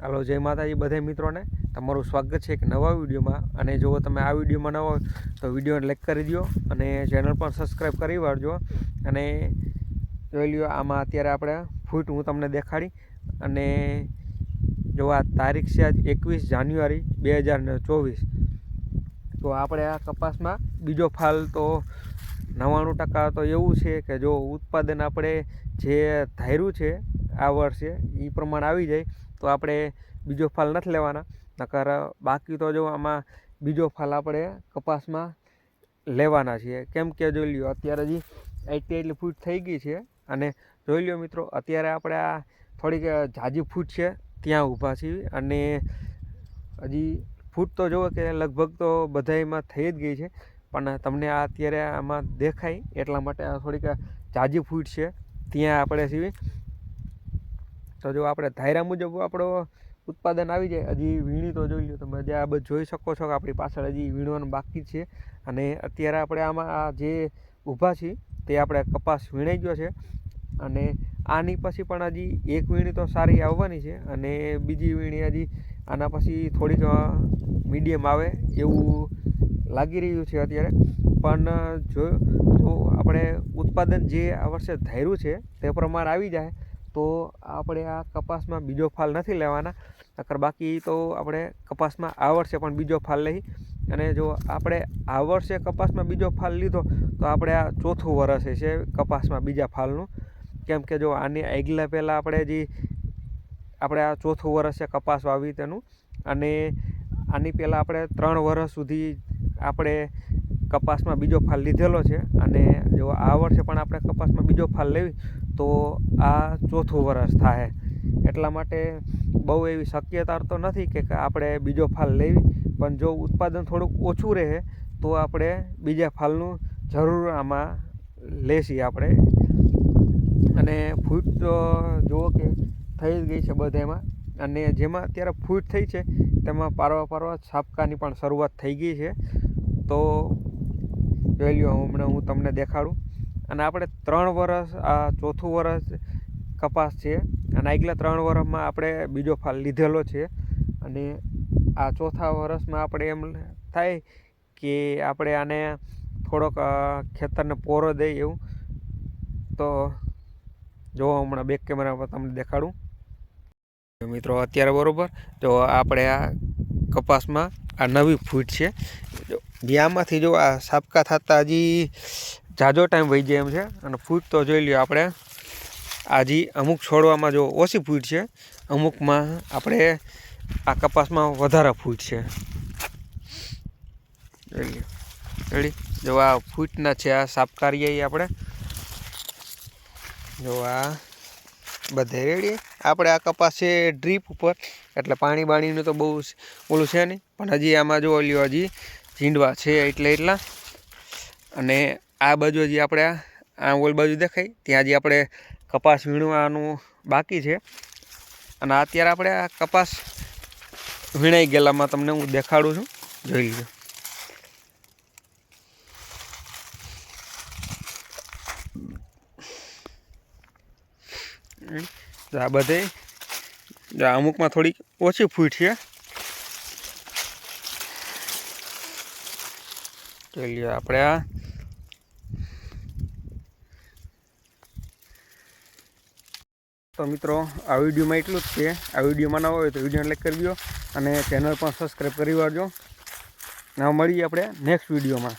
હાલો, જય માતાજી બધા મિત્રોને. તમારું સ્વાગત છે એક નવા વિડીયોમાં. અને જો તમે આ વિડીયોમાં નવા હોય, તો વિડીયોને લાઈક કરી દો અને ચેનલ પણ સબસ્ક્રાઈબ કરી વાળજો. અને જોઈ લ્યો, આમાં અત્યારે આપણે ફૂટ હું તમને દેખાડી. અને જો આ તારીખ છે આજ એકવીસ જાન્યુઆરી બે હજાર ને ચોવીસ. તો આપણે આ કપાસમાં બીજો ફાલ તો નવ્વાણું ટકા તો એવું છે કે જો ઉત્પાદન આપણે જે ધાર્યું છે, આ વર્ષે એ પ્રમાણે આવી જાય. તો આપણે બીજો ફાલ નથી લેવાના. નકર બાકી તો જો આમાં બીજો ફાલ આપણે કપાસમાં લેવાના છીએ. કેમ કે જોઈ લ્યો, અત્યારે હજી એટી એટલી ફૂટ થઈ ગઈ છે. અને જોઈ લ્યો મિત્રો, અત્યારે આપણે આ થોડીક જાજી ફૂટ છે, ત્યાં ઊભા છીએ. અને હજી ફૂટ તો જુઓ કે લગભગ તો બધાયમાં થઈ જ ગઈ છે. પણ તમને આ અત્યારે આમાં દેખાય એટલા માટે આ થોડીક જાજી ફૂટ છે. ત્યાં આપણે છીએ. તો જો આપણે ધાયરા મુજબ આપણો ઉત્પાદન આવી જાય, હજી વીણી તો જોઈ લો તમે જે આ બધું જોઈ શકો છો કે આપણી પાછળ હજી વીણવાનું બાકી છે. અને અત્યારે આપણે આમાં આ જે ઊભા છીએ, તે આપણે કપાસ વીણાઈ ગયો છે. અને આની પછી પણ હજી એક વીણી તો સારી આવવાની છે અને બીજી વીણી હજી આના પછી થોડીક મીડિયમ આવે એવું લાગી રહ્યું છે અત્યારે. પણ, જો જો આપણે ઉત્પાદન જે આ વર્ષે ધાર્યું છે, તે પ્રમાણે આવી જાય. તો આપણે આ કપાસમાં બીજો ફાલ નથી લેવાના. નકર બાકી તો આપણે કપાસમાં આ વર્ષે પણ બીજો ફાલ લઈ. અને જો આપણે આ વર્ષે કપાસમાં બીજો ફાલ લીધો, તો આપણે આ ચોથું વરસ છે કપાસમાં બીજા ફાલનું. કેમ કે જો આની આગલા પહેલાં આપણે જે આપણે આ ચોથું વરસ છે કપાસ વાવી તેનું, અને આની પહેલાં આપણે ત્રણ વર્ષ સુધી આપણે કપાસમાં બીજો ફાલ લીધેલો છે. અને જો આ વર્ષે પણ આપણે કપાસમાં બીજો ફાલ લેવી તો આ ચોથું વરસ થાય એટલા માટે બહુ એવી શક્યતા તો નથી કે આપણે બીજો ફાલ લેવી, પણ જો ઉત્પાદન થોડુંક ઓછું રહે, તો આપણે બીજા ફાલનું જરૂર આમાં લેશી આપણે. અને ફૂટ જુઓ કે થઈ જ ગઈ છે બધામાં. અને જેમાં અત્યારે ફૂટ થઈ છે, તેમાં પારવા પારવા છાપકાની પણ શરૂઆત થઈ ગઈ છે. તો જોઈ લ્યો, હમણાં હું તમને દેખાડું. અને આપણે ત્રણ વર્ષ આ ચોથું વર્ષ કપાસ છે અને આગલા ત્રણ વર્ષમાં આપણે બીજો ફાલ લીધેલો છે. અને આ ચોથા વરસમાં આપણે એમ થાય કે આપણે આને થોડોક ખેતરને પોરો દઈએ એવું. તો જો હમણાં બેક કેમેરા પર તમને દેખાડું. મિત્રો, અત્યારે બરાબર? જો આપણે આ કપાસમાં આ નવી ફૂટ છે. જે આમાંથી જો આ સાપકા થતાં હજી જાજો ટાઈમ વહી જાય એમ છે. અને ફૂટ તો જોઈ લ્યો આપણે. આજી અમુક છોડવામાં જો ઓછી ફૂટ છે, અમુકમાં આપણે આ કપાસમાં વધારે ફૂટ છે. રેડી જો આ ફૂટના છે, આ સાપકારીએ આપણે. જો આ બધે રેડી આપણે આ કપાસ છે ડ્રીપ ઉપર. એટલે પાણી બાણીનું તો બહુ ઓલું છે નહીં. પણ હજી આમાં જો લ્યો હજી ઝીંડવા છે, એટલે એટલા. અને આ બાજુ હજી આપણે આ ઓલ બાજુ દેખાય. ત્યાં હજી આપણે કપાસ વીણવાનું બાકી છે. અને અત્યારે આપણે આ કપાસ વીણાઈ ગયેલામાં તમને હું દેખાડું છું. જોઈ લીધો. આ બધે અમુકમાં થોડીક ઓછી ફૂટ છે. આપણે આ તો મિત્રો, આ વિડીયોમાં એટલું જ છે. આ વિડીયોમાં ન હોય તો વિડીયોને લાઈક કરી દો અને ચેનલ પણ સબસ્ક્રાઈબ કરી વાળજો. ના મળીએ આપણે નેક્સ્ટ વિડીયોમાં.